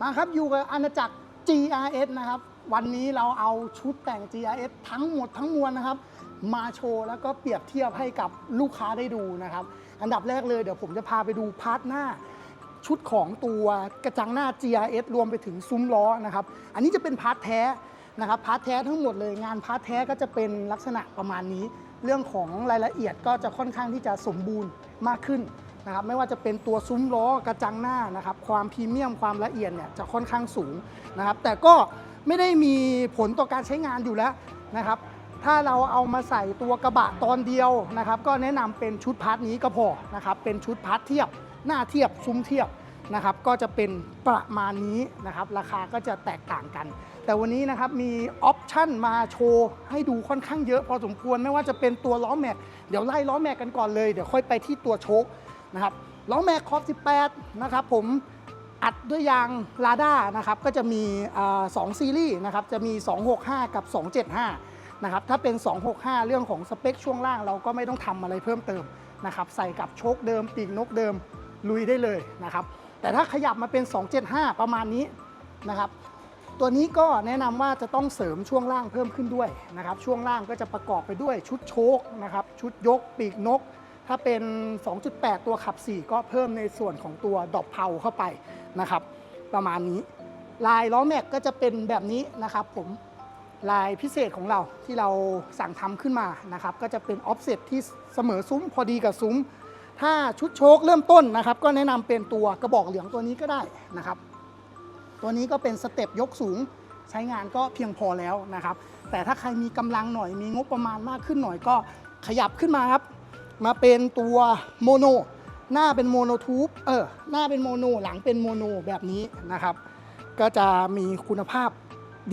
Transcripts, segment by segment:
มาครับอยู่กับอาณาจักร GRS นะครับ วันนี้เราเอาชุดแต่ง GRS ทั้งหมดทั้งมวลนะครับ มาโชว์แล้วก็เปรียบเทียบให้กับลูกค้าได้ดูนะครับ อันดับแรกเลยเดี๋ยวผมจะพาไปดูพาร์ทหน้า ชุดของตัวกระจังหน้า GRS รวมไปถึงซุ้มล้อนะครับ อันนี้จะเป็นพาร์ทแท้นะครับพาร์ทแท้ทั้งหมดเลยงานพาร์ทแท้ก็จะเป็นลักษณะประมาณนี้ เรื่องของรายละเอียดก็จะค่อนข้างที่จะสมบูรณ์มากขึ้น นะครับไม่ว่าจะเป็นตัวซุ้มล้อกระจังหน้านะครับความพรีเมียมความละเอียดเนี่ยจะค่อนข้างสูงนะครับแต่ก็ไม่ได้มีผลต่อการใช้งานอยู่แล้วนะครับถ้าเราเอามาใส่ตัวกระบะตอนเดียวนะครับก็แนะนำเป็นชุดพาร์ทนี้ก็พอนะครับเป็นชุดพาร์ทเทียบหน้าเทียบซุ้มเทียบนะครับก็จะเป็นประมาณนี้นะครับราคาก็จะแตกต่างกัน แต่วันนี้นะครับมีออปชั่นมาโชว์ให้ดูค่อนข้างเยอะพอสมควรไม่ว่าจะเป็นตัวล้อแม็กเดี๋ยวไล่ล้อแม็กกันก่อนเลย เดี๋ยวค่อยไปที่ตัวโชค นะครับล้อแม็กคอฟ18 นะครับผมอัดด้วยยางลาด้านะครับก็จะมีสองซีรีส์นะครับจะมี 265 กับ 275 นะครับถ้าเป็น 265 เรื่องของสเปคช่วงล่างเราก็ไม่ต้องทำอะไรเพิ่มเติมนะครับใส่กับโชคเดิมปีกนกเดิมลุยได้เลยนะครับแต่ถ้าขยับมาเป็น 275 ประมาณนี้นะครับตัวนี้ก็แนะนำว่าจะต้องเสริมช่วงล่างเพิ่มขึ้นด้วยนะครับช่วงล่างก็จะประกอบไปด้วยชุดโชคนะครับชุดยกปีกนก ถ้าเป็น 2.8 ตัวขับ 4 ก็เพิ่มในส่วนของตัวดอกเพาเข้าไปนะครับ ประมาณนี้ ลายล้อแม็กก็จะเป็นแบบนี้นะครับผมลายพิเศษของเราที่เราสั่งทำขึ้นมานะครับ ก็จะเป็นออฟเซตที่เสมอซุ้มพอดีกับซุ้ม ถ้าชุดโชคเริ่มต้นนะครับ ก็แนะนำเป็นตัวกระบอกเหลืองตัวนี้ก็ได้นะครับ ตัวนี้ก็เป็นสเต็ปยกสูงใช้งานก็เพียงพอแล้วนะครับ แต่ถ้าใครมีกำลังหน่อยมีงบประมาณมากขึ้นหน่อยก็ขยับขึ้นมาครับ มาเป็นตัวโมโนหน้าเป็นโมโนทูบเออหน้าเป็นโมโนหลังเป็นโมโนแบบนี้นะครับ ก็จะมีคุณภาพ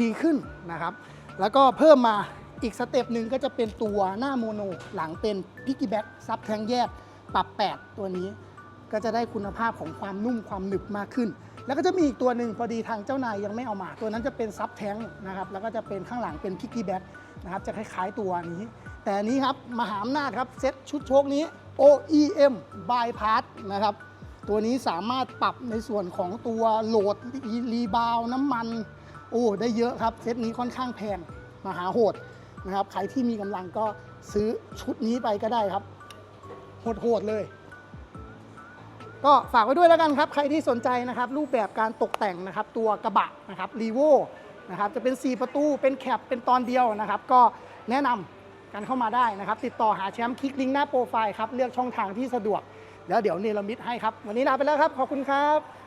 ดีขึ้นนะครับ แล้วก็เพิ่มมาอีกสเต็ปหนึ่งก็จะเป็นตัวหน้าโมโนหลังเป็นพิกกี้แบ็กซับแทงแยกปรับ 8 ตัวนี้ ก็จะได้คุณภาพของความนุ่มความหนึบมากขึ้น แล้วก็จะมีอีกตัวหนึ่งพอดีทางเจ้านายยังไม่เอามา ตัวนั้นจะเป็นซับแทงนะครับแล้วก็จะเป็นข้างหลังเป็นพิกกี้แบ็กนะครับจะคล้ายๆตัวนี้ แต่นนี้ครับมหาอำนาจครับเซ็ตชุดโชคนี้ OEM Bypass นะครับตัวนี้สามารถปรับในส่วนของตัวโหลดรีบาวน้ำมันโอ้ได้เยอะครับเซตนี้ค่อนข้างแพงมหาโหดนะครับใครที่มีกำลังก็ซื้อชุดนี้ไปก็ได้ครับโหดๆเลย ก็ฝากไว้ด้วยแล้วกันครับ ใครที่สนใจนะครับ รูปแบบการตกแต่งนะครับ ตัวกระบะนะครับรีโวนะครับจะเป็น 4 ประตูเป็นแคปเป็นตอนเดียวนะครับ ก็แนะนำกันเข้ามาได้นะครับ ติดต่อหาแชมป์คลิกลิงก์หน้าโปรไฟล์ครับ เลือกช่องทางที่สะดวก แล้วเดี๋ยวเนรมิตให้ครับ วันนี้ลาไปแล้วครับ ขอบคุณครับ